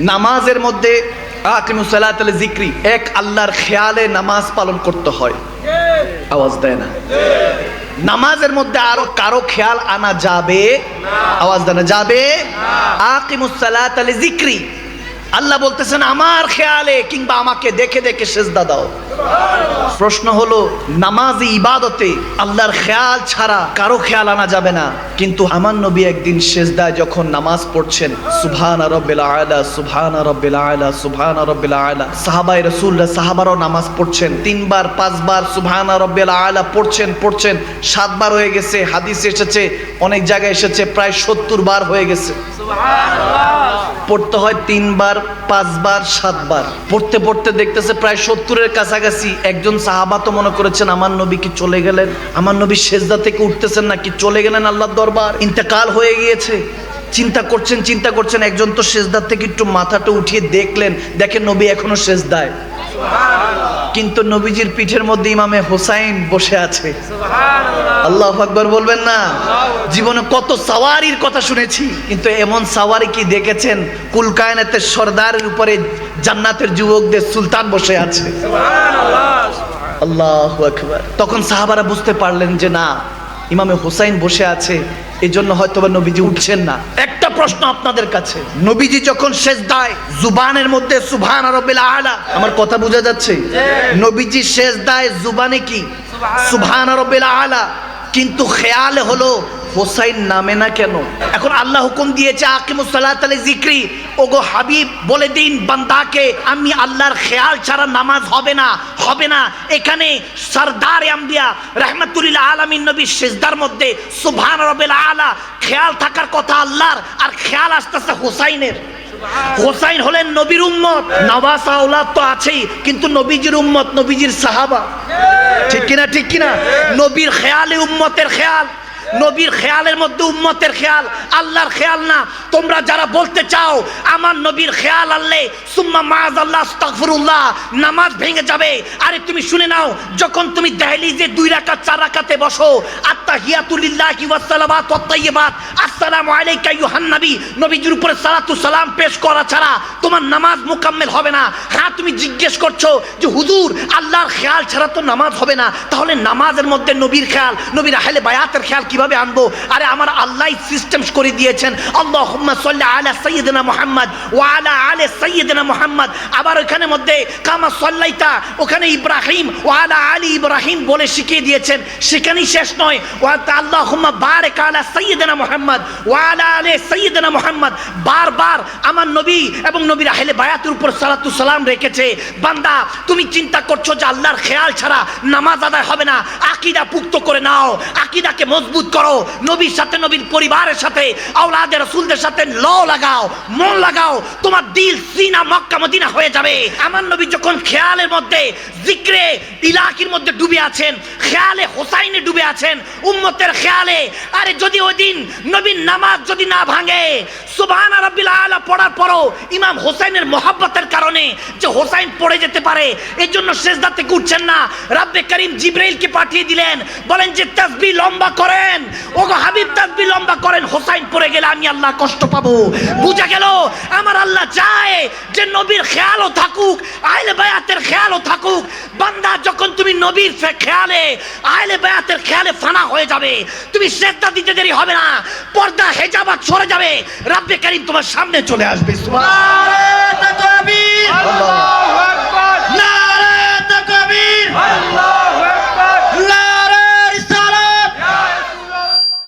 নামাজের মধ্যে জিক্রি, এক আল্লাহর খেয়ালে নামাজ পালন করতে হয়। আওয়াজ দেয় না? নামাজের মধ্যে আরও কারও খেয়াল আনা যাবে? আওয়াজ দেয় না? যাবে? আকিমুসালাত জিক্রি। আল্লাহ বলতেছেন, আমার খেয়ালে কিংবা আমাকে দেখে দেখে সেজদা দাও। প্রশ্ন হলো, নামাজি, ইবাদতে আল্লাহর খেয়াল ছাড়া কারও খেয়াল আনা যাবে না? কিন্তু আমার নবী একদিন সেজদায় যখন নামাজ পড়ছেন, সুবহান রব্বিল আলা, সুবহান রব্বিল আলা, সুবহান রব্বিল আলা। সাহাবাই রাসূলরা, সাহাবারও নামাজ পড়ছেন, তিনবার, পাঁচবার, সুবহান রব্বিল আলা, পড়ছেন পড়ছেন, সাতবার হয়ে গেছে, হাদিস এসেছে, অনেক জায়গায় এসেছে, প্রায় সত্তর বার হয়ে গেছে। পড়তে হয় তিনবার পাঁচবার, সাতবার। পড়তে পড়তে দেখতেছে প্রায় সত্তরের কাছাকাছি একজন সাহাবা তো মনে করেছেন, আমার নবী কি চলে গেলেন? আমার নবী সেজদা থেকে উঠতেছেন নাকি চলে গেলেন আল্লাহর দরবার? ইন্তেকাল হয়ে গিয়েছে। চিন্তা করছেন চিন্তা করছেন, একজন তো সেজদার থেকে একটু মাথাটা উঠিয়ে দেখলেন, দেখেন নবী এখনও সেজদায়। কিন্তু নবীজির পিঠের মধ্যে ইমামে হোসাইন বসে আছে। আল্লাহ আকবর বলবেন না। জীবনে কত সাওয়ারির কথা শুনেছি কিন্তু এমন সাওয়ারি কি দেখেছেন? কুল কায়নাতের সর্দারের উপরে জান্নাতের যুবকদের সুলতান বসে আছে। আল্লাহ আকবর। তখন সাহাবারা বুঝতে পারলেন যে না ইমামে হোসাইন বসে আছে এই জন্য হয়তো বা নবীজি উঠছেন না। একটা প্রশ্ন আপনাদের কাছে। নবীজি যখন শেষ দায় জুবানের মধ্যে সুবহান রব্বিল আলা আমার কথা বোঝা যাচ্ছে? নবীজি শেষ দায় জুবানে কি? সুবহান রব্বিল আলা কিন্তু খেয়াল হলো হোসাইন নামে না কেন? এখন আল্লাহ হুকুম দিয়েছে, আকিমুস সালাত আলাই জিক্রি ওগো হাবিব, বলে দিন বান্দাকে, আমি আল্লাহর খেয়াল ছাড়া নামাজ হবে না হবে না। এখানে সরদার আম্বিয়া রহমতুল্লাহ আলামিন নবী সেজদার মধ্যে, সুবহান রব্বিল আলা। খেয়াল থাকার কথা আল্লাহর, আর খেয়াল আসতেছে হোসাইনের। হোসাইন হলেন নবীর উম্মত নবাস তো আছেই, কিন্তু নবীজির উম্মত নবীজির সাহাবা। ঠিক কিনা ঠিক কিনা? নবীর খেয়ালে উম্মতের খেয়াল। নবীর খেয়ালের মধ্যে উম্মতের খেয়াল, আল্লাহর খেয়াল না। তোমরা যারা বলতে চাও, আমার নবীর খেয়াল আল্লে সুম্মা মাজ আল্লাহ, আস্তাগফিরুল্লাহ, নামাজ ভেঙে যাবে। আরে তুমি শুনে নাও, যখন তুমি দহলিজে দুই রাকাত, চার রাকাতে বসো আত্তাহিয়াতুলিল্লাহি ওয়াস সালামাত ওয়াত তাইয়্যিবাত, আসসালামু আলাইকা নবীজির উপরে সালাতু সালাম পেশ করা ছাড়া তোমার নামাজ মুকাম্মেল হবে না। হ্যাঁ তুমি জিজ্ঞেস করছ যে, হুজুর, আল্লাহর খেয়াল ছাড়া তো নামাজ হবে না। তাহলে নামাজের মধ্যে নবীর খেয়াল, নবীর আহলে বায়াতের খেয়াল কীভাবে আনব? আরে আমার আল্লাহ সিস্টেম করে দিয়েছেন। আল্লাহুম্মা সাল্লি আলা সাইয়্যিদিনা মুহাম্মদ ওয়া আলা সাইয়্যিদিনা মুহাম্মদ। আবার ওখানে মধ্যে কামা সাল্লাইতা, ওখানে ইব্রাহিম ওয়া আলা ইব্রাহিম বলে শিখিয়ে দিয়েছেন। সেখানেই শেষ নয়। ওয়া আল্লাহুম্মা বারিক আলা সাইয়্যিদিনা মুহাম্মদ ওয়া আলা সাইয়্যিদিনা মুহাম্মদ। বারবার আমার নবী এবং নবীর আহলে বায়াতের উপর সালাতু সালাম রেখেছে। বান্দা, তুমি চিন্তা করছ যে আল্লাহর খেয়াল ছাড়া নামাজ আদায় হবে না। আকিদা পুক্ত করে নাও। আকীদাকে মজবুত করো। নবীর সাথে, নবীর পরিবারের সাথে আওলাদের রাসূলদের সাথে ল লাগাও, মন লাগাও। তোমার দিল সিনা, মক্কা, মদিনা হয়ে যাবে। আমার নবী যখন খেয়ালের মধ্যে, জিক্রে, ইলাকির মধ্যে ডুবে আছেন, খেয়ালে হোসাইনে ডুবে আছেন, উম্মতের খেয়ালে, আরে যদি ওই দিন নবীর নামাজ যদি না ভাঙে সুবহান রাব্বিল আলা পড়ার পরও ইমাম হোসাইনের মহাব্বতের কারণে যে হোসাইন পড়ে যেতে পারে। এই জন্য সেজদা থেকে উঠছেন না। রাব্বে করিম জিব্রাইলকে পাঠিয়ে দিলেন। বলেন যে তাসবি লম্বা করেন। ওগো হাবিব তাসবি লম্বা করেন। হোসাইন পড়ে গেলে আমি আল্লাহ কষ্ট পাবো। বুঝা গেল, আমার আল্লাহ চায় যে নবীর খেয়ালও থাকুক আইলে বায়াতের খেয়ালও থাকুক। বান্দা যখন তুমি নবীর খেয়ালে আইলে বায়াতের খেয়ালে ফানা হয়ে যাবে। তুমি সেজদা দিতে দেরি হবে না। পর্দা হেজাবাত সরে যাবে। রাব্বে করিম তোমার সামনে চলে আসবে। সুবহান 安啦